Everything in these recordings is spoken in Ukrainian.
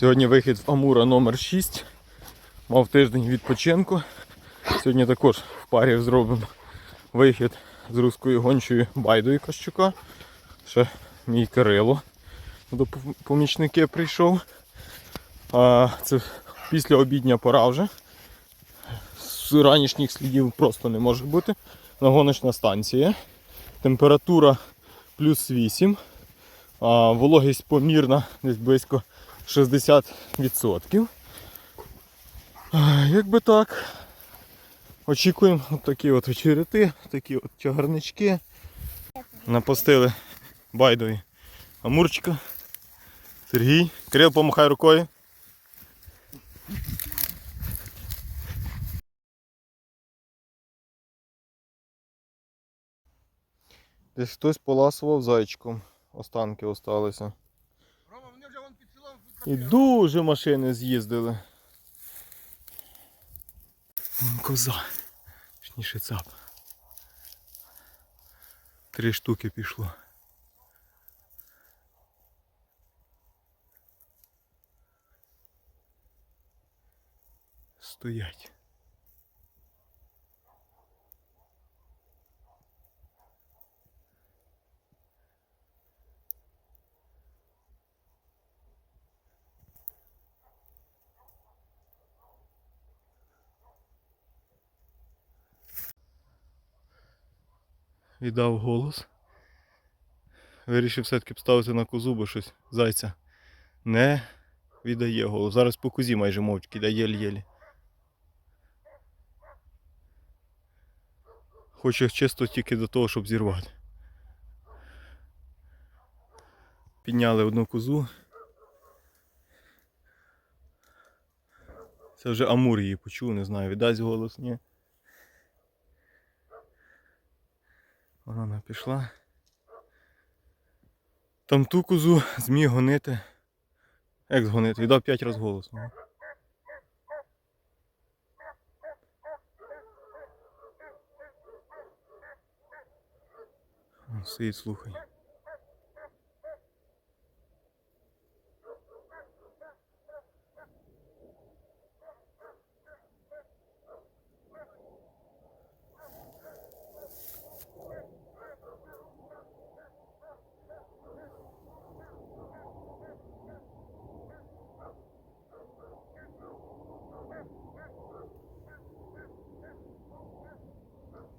Сьогодні вихід в Амура номер 6 Мав тиждень відпочинку. Сьогодні також в парі зробимо вихід з руською гончою Байдою Кощука. Ще мій Кирило до помічники прийшов. А, це після обідня пора вже. З ранішніх слідів просто не може бути. Нагоночна станція. Температура плюс 8. А, вологість помірна десь близько 60%. Якби так. Очікуємо от такі от очерети, такі от чагарнички. Напустили байдові Амурчика. Сергій. Кирил, помахай рукою. Десь хтось поласував зайчиком. Останки осталися. Рома, вони вже вон під селом І дуже машини з'їздили. Вон Коза. Точніше цап. Три штуки пішло. Стоять. Віддав голос. Вирішив все-таки поставити на козу, бо щось зайця не віддає голос. Зараз по козі майже мовчки дає єлі-єлі. Хоче чисто тільки до того, щоб зірвати. Підняли одну козу. Це вже Амур її почув, не знаю, віддасть голос, ні. Вона пішла. Там ту козу зміг гонити. Як згонити? Віддав 5 разів голос. Сидить, слухай.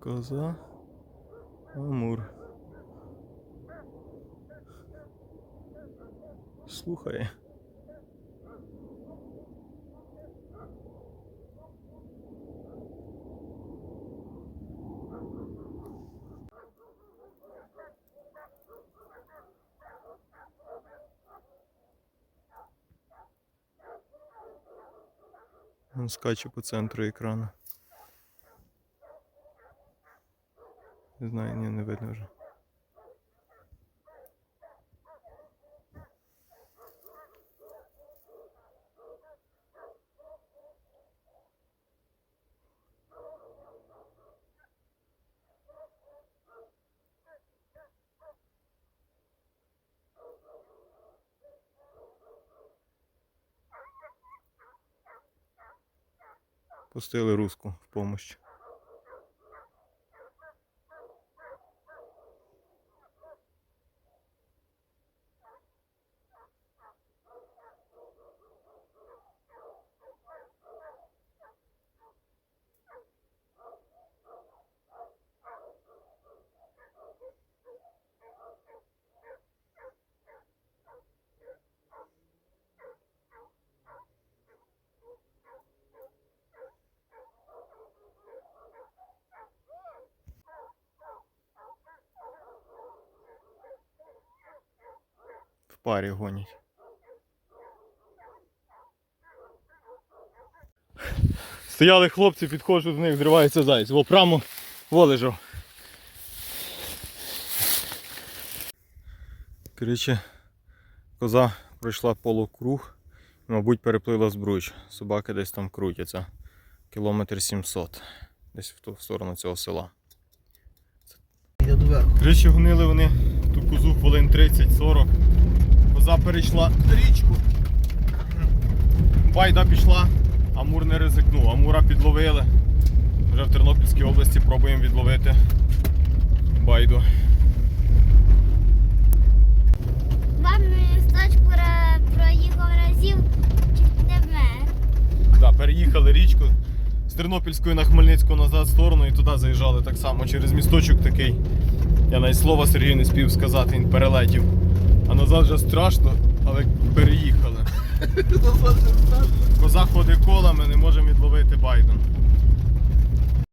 Коза. Амур. Слухай. Він скаче по центру екрану. Не знаю, ні, не видно вже. Пустили руску в помощь. Парі гонять. Стояли хлопці, підходжу до них, зривається зайць. Во прямо во лежав. Коротше, коза пройшла полукруг, мабуть, переплила збруч. Собаки десь там крутяться. Кілометр 700. Десь в ту сторону цього села. Коротше, гонили вони ту козу хвилин 30-40. Коза перейшла річку. Байда пішла, Амур не ризикнув. Амура підловили. Вже в Тернопільській області пробуємо відловити байду. Мамі листочку ра- проїхав разів, чуть не вмер. Да, переїхали річку з Тернопільської на Хмельницьку назад в сторону і туди заїжджали так само через місточок такий. Я навіть слова Сергію не спів сказати, він перелетів. А назад вже страшно, але переїхали. Коза ходить колами, не можемо відловити байду.